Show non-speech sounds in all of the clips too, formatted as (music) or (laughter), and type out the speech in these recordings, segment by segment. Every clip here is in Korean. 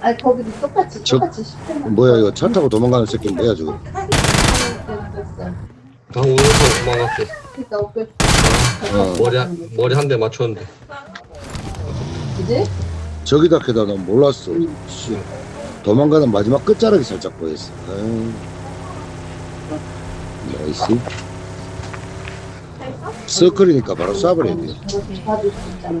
아니 거기도 똑같이 저- 똑같이 10분만 뭐야 이거 차 타고 도망가는 새끼 뭐야 저거 나 오른손 도망갔어. 그러니까 어깨 어. 머리 한, 머리 한 대 맞췄는데. 그지? 저기다 캐다 난 몰랐어 씨. 도망가는 마지막 끝자락이 살짝 보였어 아유. 나이스 서클이니까 바로 쏴버려야 돼 봐줄 수 있잖아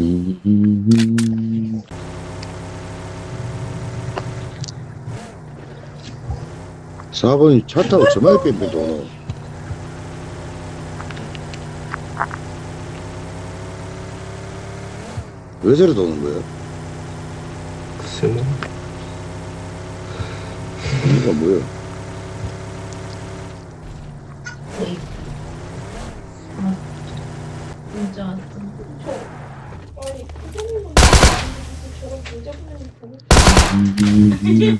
음. 사번이 차 타고 저만이 뺑뺑 도노 왜 저래 도는 거야? 글쎄 뭐. 이거 뭐야? 거의 어, 진짜 왔어 에이,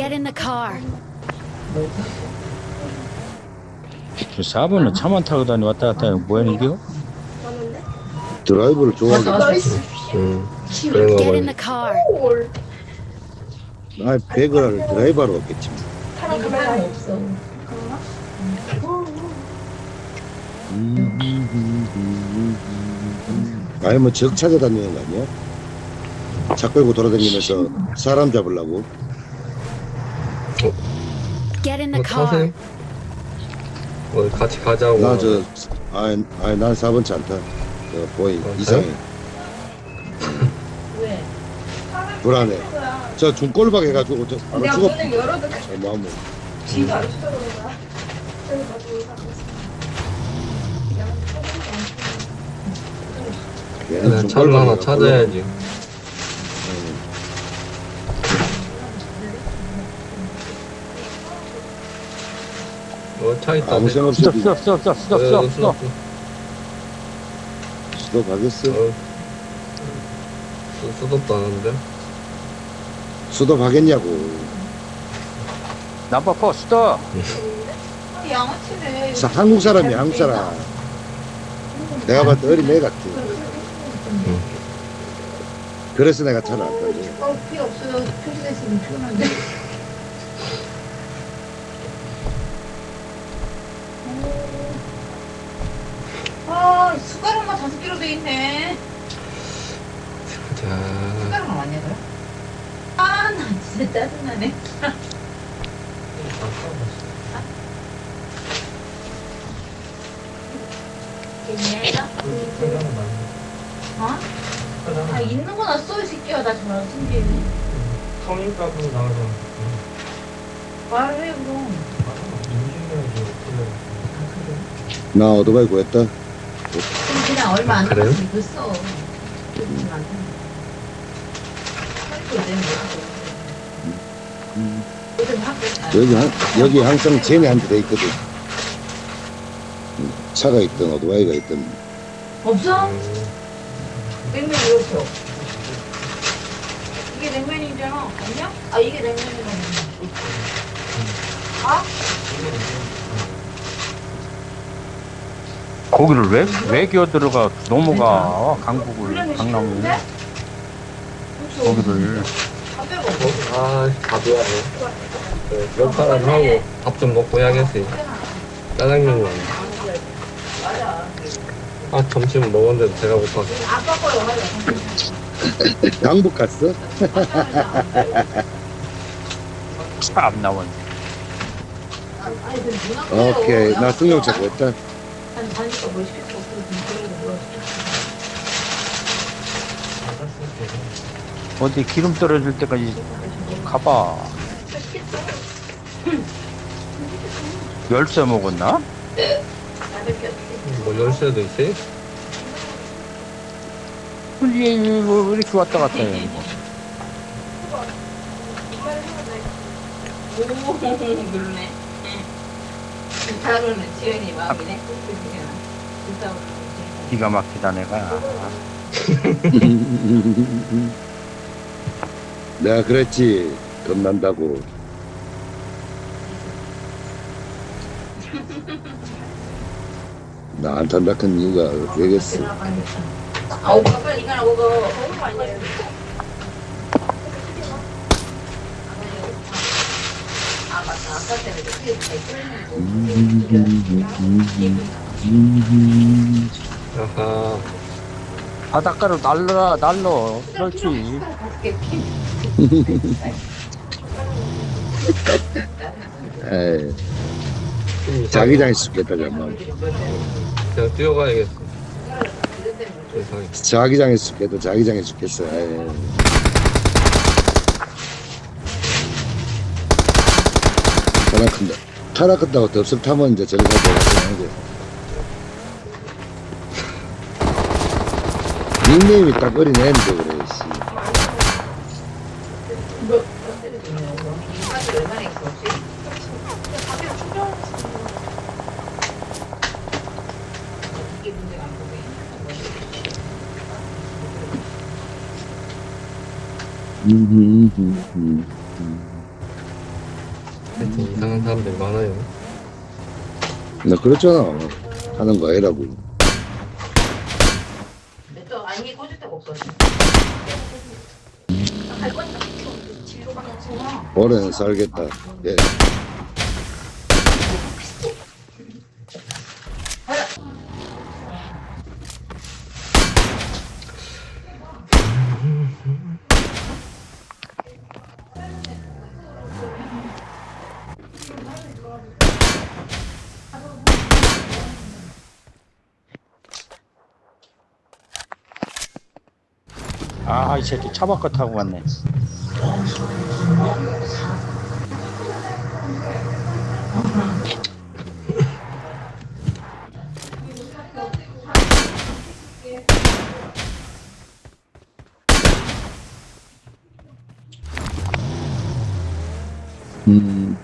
Get in the car. 저 4번은 차만 타고 다니 왔다 갔다 하는 뭐야 이게요? 드라이브를 좋아하게 응. 그런가 Get in 봐. the car. 아 배그라를 드라이버로 왔겠지 없어 아니 뭐적 찾아다니는 거 아니야? 차 끌고 돌아다니면서 사람 잡으려고 Get in 뭐 the car. 타세요? 어, 같이 가자고. 나저 아니 아니 난 4번 차 안타. 저 보이 어, 이상해. 왜? 불안해. 저 중골박 해가지고 저 바로 내가 죽어. 문을 열어도 저 마음은 지가 안 쳐다보는 괜히 그냥 차를 하나 찾아야지. 차 있다. 아무 생각 없이 스톱 스톱 스톱 스톱 스톱 어, 스톱 스톱 수도 가겠어 어. 수- 수도도 안 하는데. 수도 가겠냐고. 남바 포 스톱 양아치네. 사- 한국 사람이야 한국 사람. 내가 봤을 때 어린 애 같아. 그래서 내가 차를 안 타지. 어, 필요 없어요. 표시됐으면 피곤한데 아 숟가락만 다섯 개로 돼 있네. 자, 숟가락만 왔냐 그럼? 아나 진짜 짜증나네. 얘네가 어? 아 있는 거나 써 이 새끼야. 나 저랑 신기해. 성인값은 나가서 말해 그럼 나 오토바이 구했다 그냥 얼마 안 그래요? 남았으면 이거 써 그렇게 많다 할거 내면 요즘 학교 여기 한, 여기 항상 쟤네 한테 돼 있거든 음, 차가 있든 오토바이가 있든 없어? 냉면 이렇게 없어 이게 냉면이잖아 아니야? 아 이게 냉면이라고 아? 거기를 왜, 왜 기어 들어가 넘어가 강북을 강남을? 거기를 아, 밥이야. 몇 사람 하고 밥 좀 먹고 해야겠지. 짜장면 만 맞아 아, 점심 먹었는데도 배가 고파. 아빠 거요 하자 강북 갔어? 참 누나 오케이 나 승용 찾고 있다 시킬 수 어디 기름 떨어질 때까지 가봐. 열쇠 먹었나? 뭐 열쇠도 있어요? 이게 왜 이렇게 왔다 갔다 해? 오 (laughs) 그러 마음이네. 진짜 기가 막히다 내가. (laughs) 내가 그랬지. 겁난다고. (laughs) 나 안 탄다 큰 이유가 되겠어? 아우 빨리 이거나 먹어 먹는 거 아하. 바닷가로 날라 날러. 그렇지. 에이, 자기장에 죽겠다 잠만 그냥 뛰어가야겠어. 세상에. 죽겠다 자기장에 죽겠어 에이. 타락 큰다. 타락 큰다고 덥석 타면 이제 저리 가서 하는 닉네임이 딱 어린 애인데 그래 씨. 사실 얼마 하여튼 이상한 사람들이 많아요. 나 그랬잖아 하는 거 아니라고 근데 또 아니 꽂을 데가 없어 갈 거니까 진로 방향으로. 올해는 살겠다 예. 아 이 새끼 차 바꿔 타고 갔네. 음.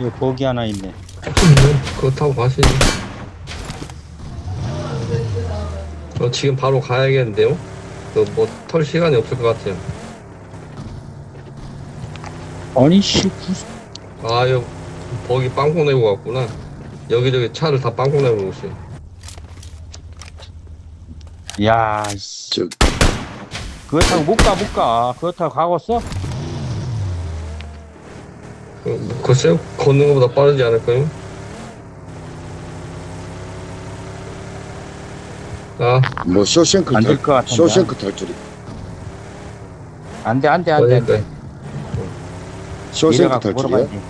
여기 보기 하나 있네. 그거 타고 가시지. 어, 지금 바로 가야겠는데요? 그 뭐 털 시간이 없을 것 같아요. 아니 씨 무슨 아, 여 거기 빵꾸 내고 갔구나. 여기저기 차를 다 빵꾸 내고 오시. 야 씨. 저 그거 타고 못 가 못 가. 그거 타고 가겠어? 그, 글쎄요, 걷는 것보다 빠르지 않을까요? 아, 뭐 쇼생크 안될탈것 같은데. 쇼생크 탈출이 안 돼 안 돼 안돼 어딜까요? 안돼. 쇼생크 이래갖고 탈출이야 걸어가야지.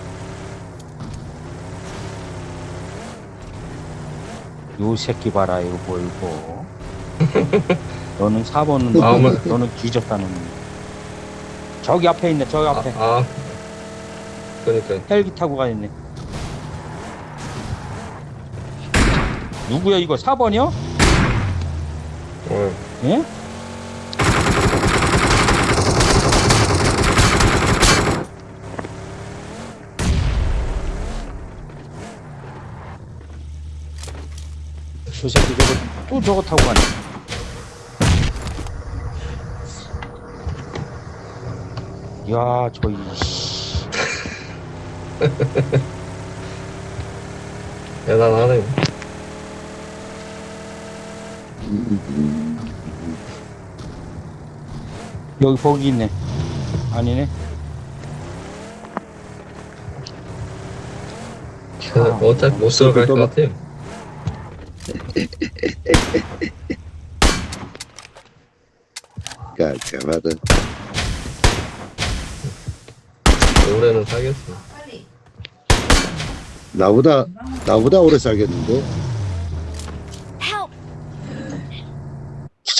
요 새끼 봐라 이거 뭐 이거. 너는 4번은 아, 어머. 너는 뒤졌다는. 저기 앞에 있네 저기 아, 앞에 아. 그러니까 헬기 타고 가 있네. 누구야 이거 4번이요? 어, 예? 저 새끼 저거 또 저거 타고 가네. 야, 저이 (laughs) 대단하네. 여기 거기 있네. 아니네. 어차피 못 들어갈 것 같아요. 깔끔하다. 올해는 살겠어. 빨리. 나보다, 나보다 오래 살겠는데?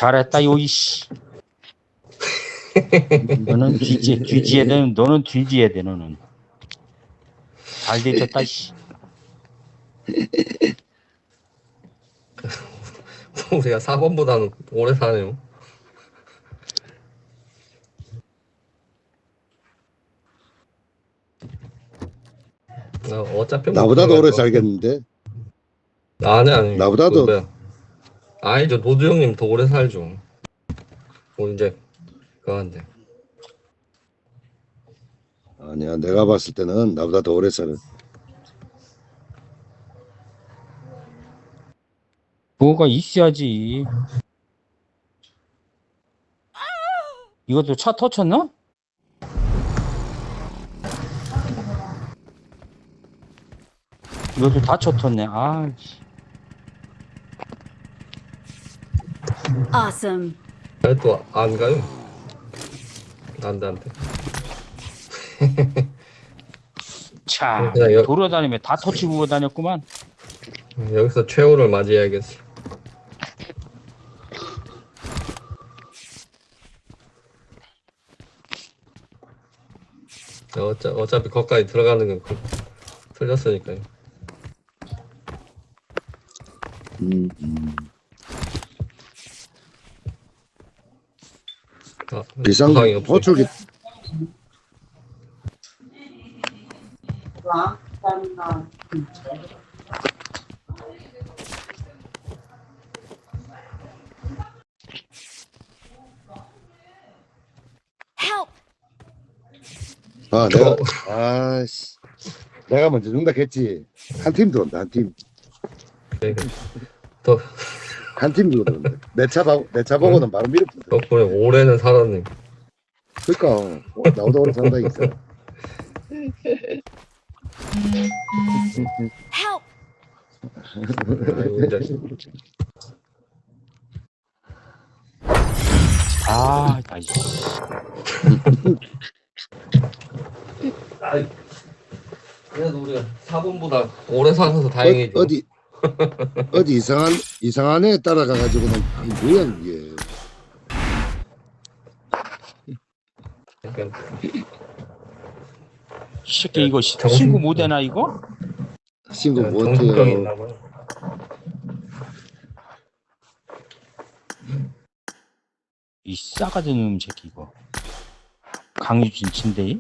잘했다 요이씨. 너는 뒤지 뒤지야 돼. 너는 뒤지야 돼 너는. 잘 되졌다 씨. (laughs) 우리가 4번보다는 오래 사네요. 나 어차피 뭐 나보다도 오래 거. 살겠는데? 아니 아니 나보다도- 뭐야. 아니죠 노주 형님 더 오래 살죠 뭐 이제 그거한데 아니야, 내가 봤을 때는 나보다 더 오래 살아. 뭐가 있어야지. 이것도 차 터쳤나? 이것도 다 쳐텄네. 아, 씨. Awesome. 그래도 안 가요 (laughs) 차. 그냥 여- 돌아다니며 다 터치고 다녔구만. 여기서 최후를 맞이해야겠어 어차, 어차피 거기까지 들어가는 건 그- 틀렸으니까요 음, 음. 없어 호출기 Help! 아 내가 아씨. 내가 먼저 준다 했지. 한 팀 들어온다 한팀. 더 한팀 들어온다 내차 보고 내차 보고는 바로 밀어붙어 덕분에 올해는 살았네. 그러니까 어, 나보다 오래 산다 있어 Help! 아이고 이 자식. 아, 아이. 그래도 우리가 4번보다 오래 살아서 다행이죠 어, 어디 (laughs) 어디 이상한 이상한 애 따라가 가지고는 이 뭐야 이게 이 새끼 이거 시- 정신- 신고 못 해나 이거? 신고 정신병이 못해요 있나 봐요 이 싸가지 놈 새끼 이거. 강유진 친데.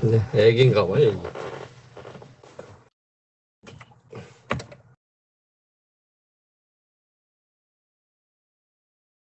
근데 애기인가 봐요 애기